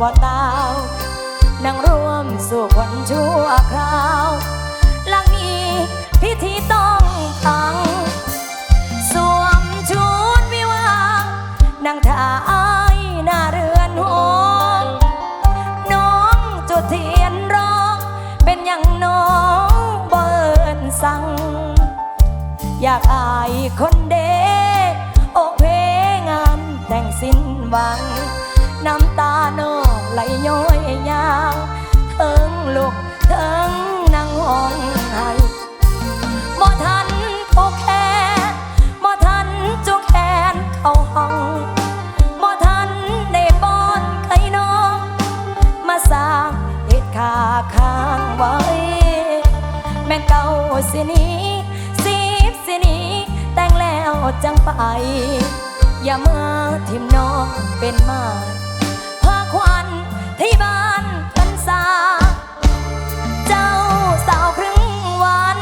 บ่ตาวนั่งร่วมสู่คนชั่วคราวหลังนี้พิธีต้องตั้งสวมชุดวิวานั่งท่าอายหน้าเรือนหงน้องจุดเทียนร้อง เป็นอย่างน้องเบิร์นสั่ง อยากอายคนเด็กอกเพงานแต่งสิ้นหวัง ไหลย้อยยางเถิงลูกเถิงนางห้องไห้บ่ทันโอแคบ่ทันจุงแขนเข้าห้องบ่ทันได้ป้อนไข่น้อง มาสร้างเด็ดขาข้างไว้ แม่เก่าสินี้สีสินีแต่งแล้วจังไป อย่ามาทิมน้องเป็นมา ที่บ้านกันสา เจ้าสาวครึ่งวัน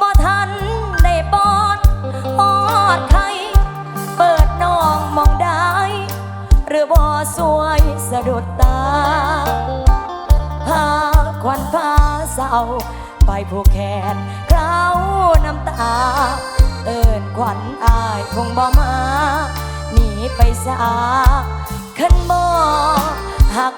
บ่ทันได้ปอนออดใครเปิดน้องมองได้ หรือบ่สวยสะดุดตาพาควันพาเศร้าไปผูกแขนเคล้าน้ำตา เอินขวัญอายคงบ่มาหนีไปสาขันบ่หัก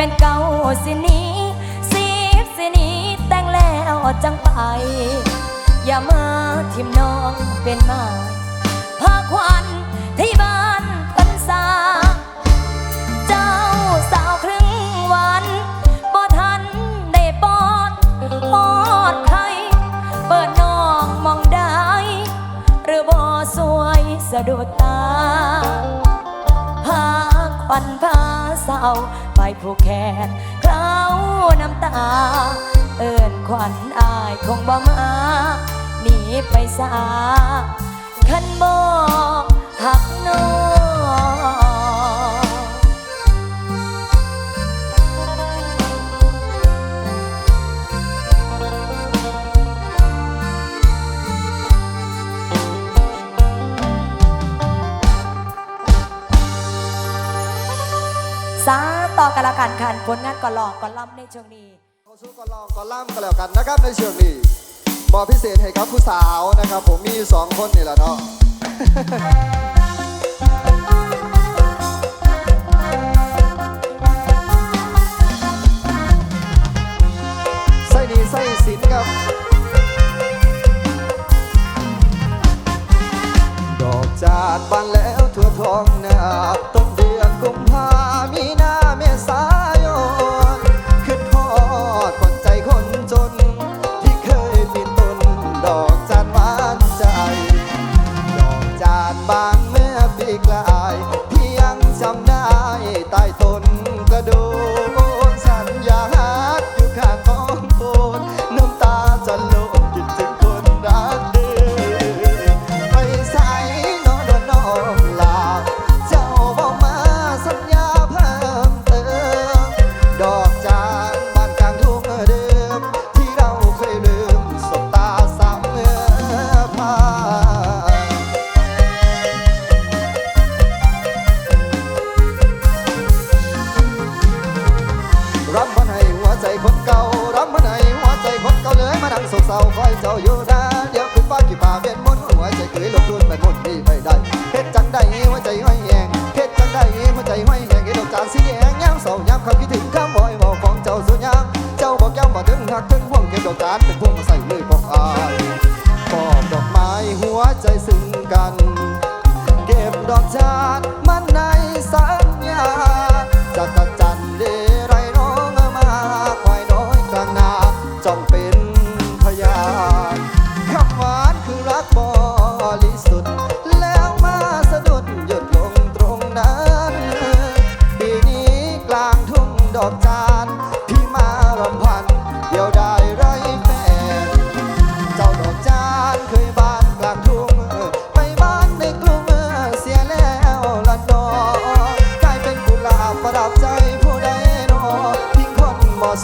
แม่นเก่าสินี้สีสินี้แต่งแล้วจังไป อย่ามาทิมน้องเป็นมาพาควันที่บ้านกันสาเจ้าสาวครึ่งวันบ่ทันได้ปอนออดใครเปิดน้องมองได้ หรือบ่สวยสะดุดตาพาควันพาเศร้ายผูกแขนเคล้าน้ำตา เอินขวัญอายคงบ่มาหนีไปสาขันบ่หักน้อง กันละกันขันผลงานก่อนหลอกก่อนล่ำในช่วงนี้เขาสู้ก่อนลองก่อนล่ำกันแล้วกันนะครับในช่วงนี้บอกพิเศษให้กับผู้สาวนะครับ ผมมีสองคนนี่แหละเนาะไส้ดีไส้สินครับ ดอกจาดบานแล้วทั่วท้องนาต้นเดือนกุมภามีนา เมษาามเศร้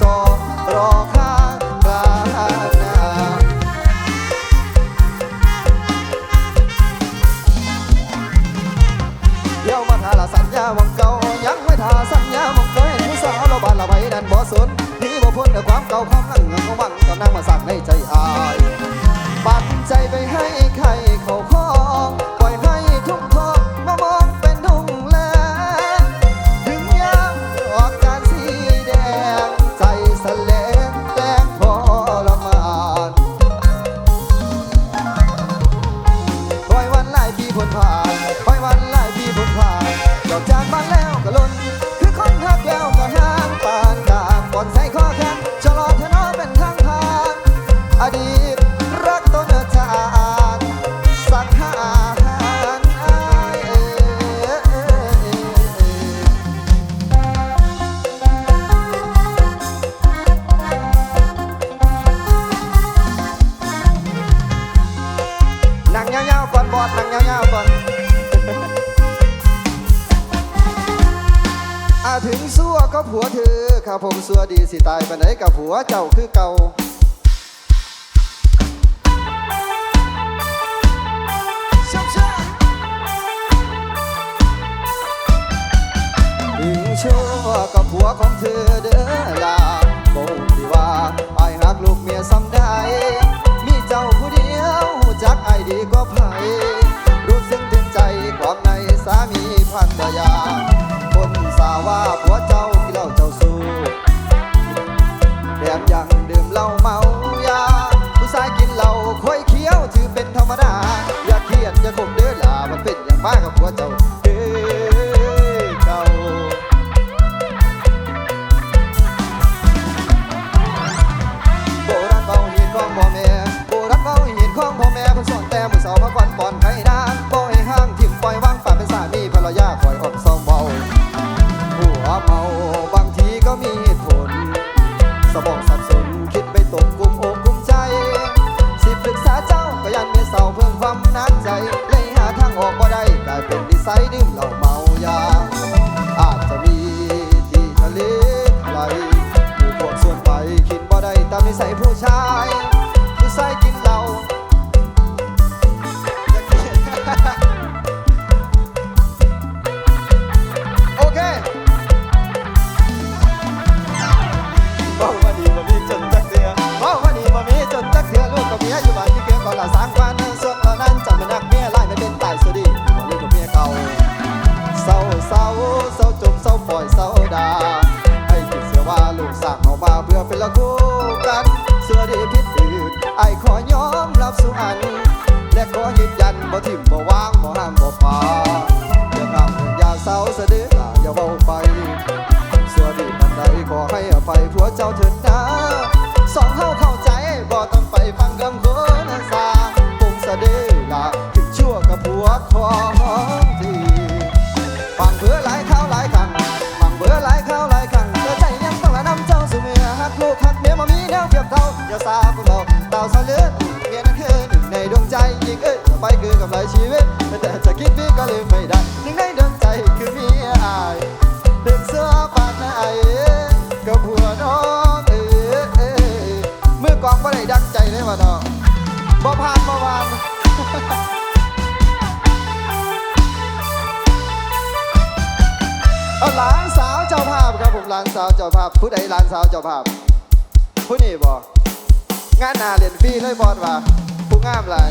สอรอข้างกลางนาเดี๋ยวมาทาละสัญญาหวังเก่ายังไม่ทาสัญญาหวังเก่าเห็นผู้สาวเราบานเราไปนั่นบ่สนนี่บ่พ้นแต่ความเก่าความหลังเงินของวังกำลังมาสั่งในใจอายปัดใจไปให้ใครเขา สัวดีสิตายไปไหนกับผัวเจ้าคือเก่าถึงชั่วกับผัวของเธอเด้อลาคงดีว่าไอ้หักลูกเมียซ้ำได้มีเจ้าผู้เดียวจักไอ้ดีกว่าไผรู้สึกถึงใจความในสามีพันรยา ใส่ผู้ชาย สองเข้าเข้าใจบ่ต้องไปฟังคำคนสามปงสะเดล่ะถึงชั่วกับผัวทองทีฟังเบื่อหลายข้าวหลายครั้งฟังเบื่อหลายข้าวหลายครั้งเธอใจยังต้องละน้ำเจ้าสุเมียหักลูกฮักเมียมามีแนวเทียบเท่าอย่าสาพวกเราเต่าสะเลือดเมียนั้นคือหนึ่งในดวงใจยิ่งเอ้ยไปคือกับำไยชีวิตแต่จะคิดพี่ก็ลืมไม่ได้ บ่ผ่านบ่วานเอาหลานสาวเจ้าภาพครับผมหลานสาวเจ้าภาพ ผู้ใดหลานสาวเจ้าภาพ ผู้นี่บ่งานนาเรียนฟรีเลยบอดว่าผู้งามหลาย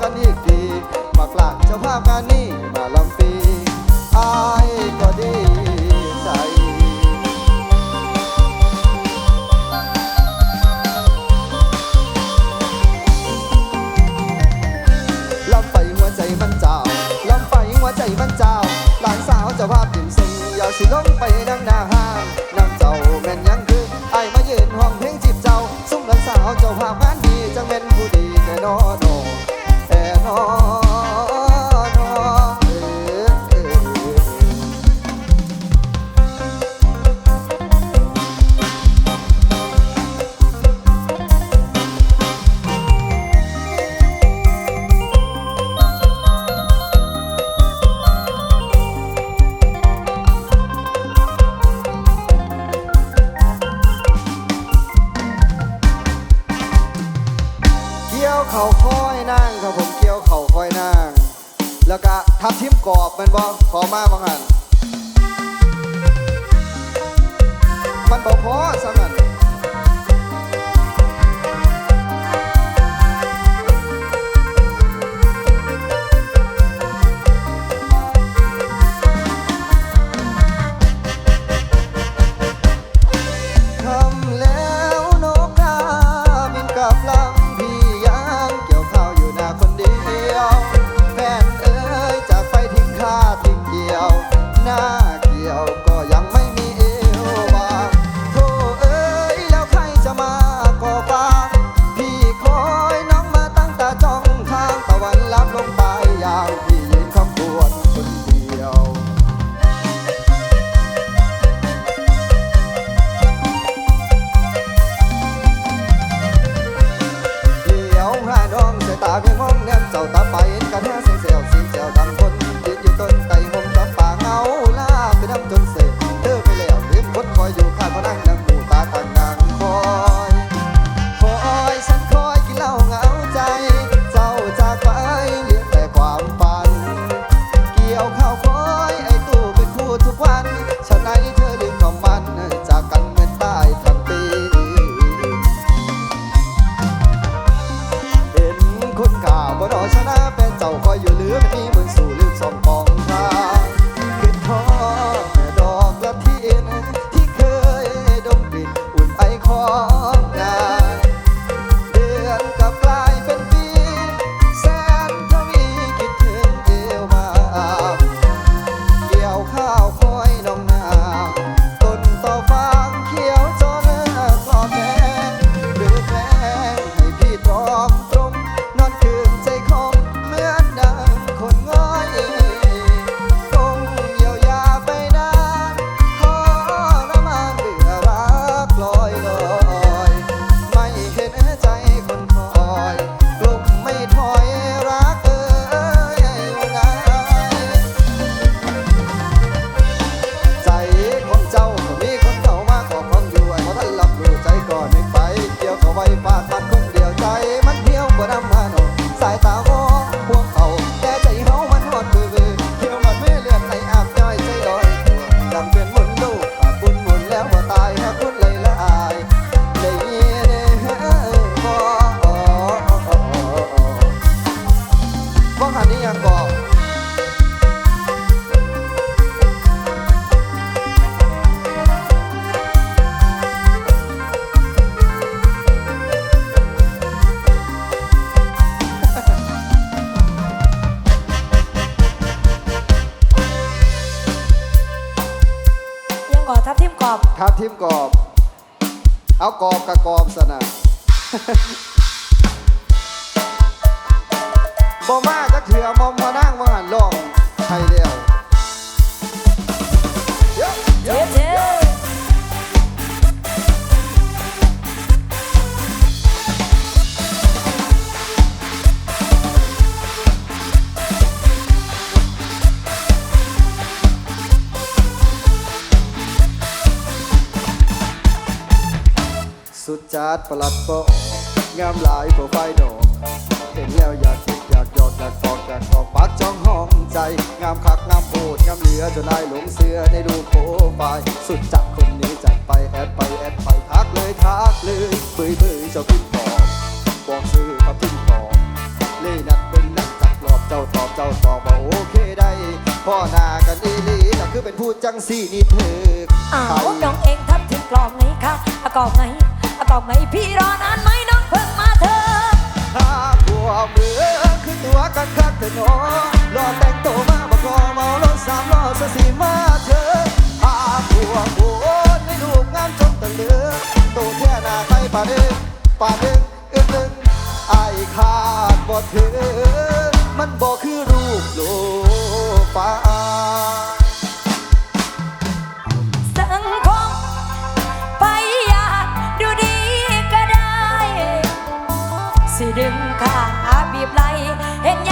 กันอีกทีมากลางเจ้าภาพงาน กรอบมันบ่พอมาบางหันมันบ่พอสำ 老花า ก่ทับทิมกรอบ ทับทิมกรอบ เอากรอบกับกรอบสนะบ่มาจะเถื่อมอมมานั่งมาหันลองไทยเดียว จัดประหลัดบ่งามหลายโปรไฟดอกเห็นแล้วอยากติดอยากหยอดอยากตอกอยากตอกปากจ้องห้องใจ งามคักงามโพดงามเหลือจนได้หลงเสือในรูปโปรไฟล์สุดจักคนนี้จัดไปแอดไปแอดไปทักเลยทักเลยเบยเบยเจ้าขึ้นตอบบอกซื้อครับขึ้นตอบเล่นัดเป็นนักจักหลอบเจ้าตอบเจ้าตอบว่าโอเคได้พ่อนากันอีหลีต่คือเป็นผู้จังสี่นี่เถิดอ้าวน้องเองทับถึงกลองไงคะปะกอบไง บอกไหมพี่รอนะ สิดึงขาบีบไหลเห็นย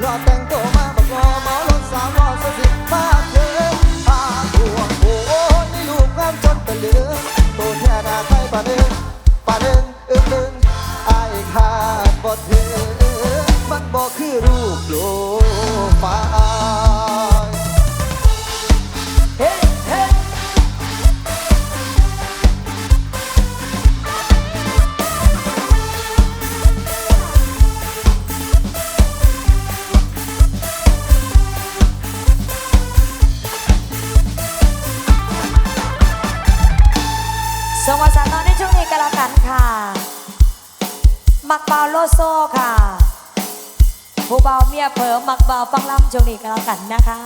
Not ช่วงนี้ก็แล้วกันนะคะ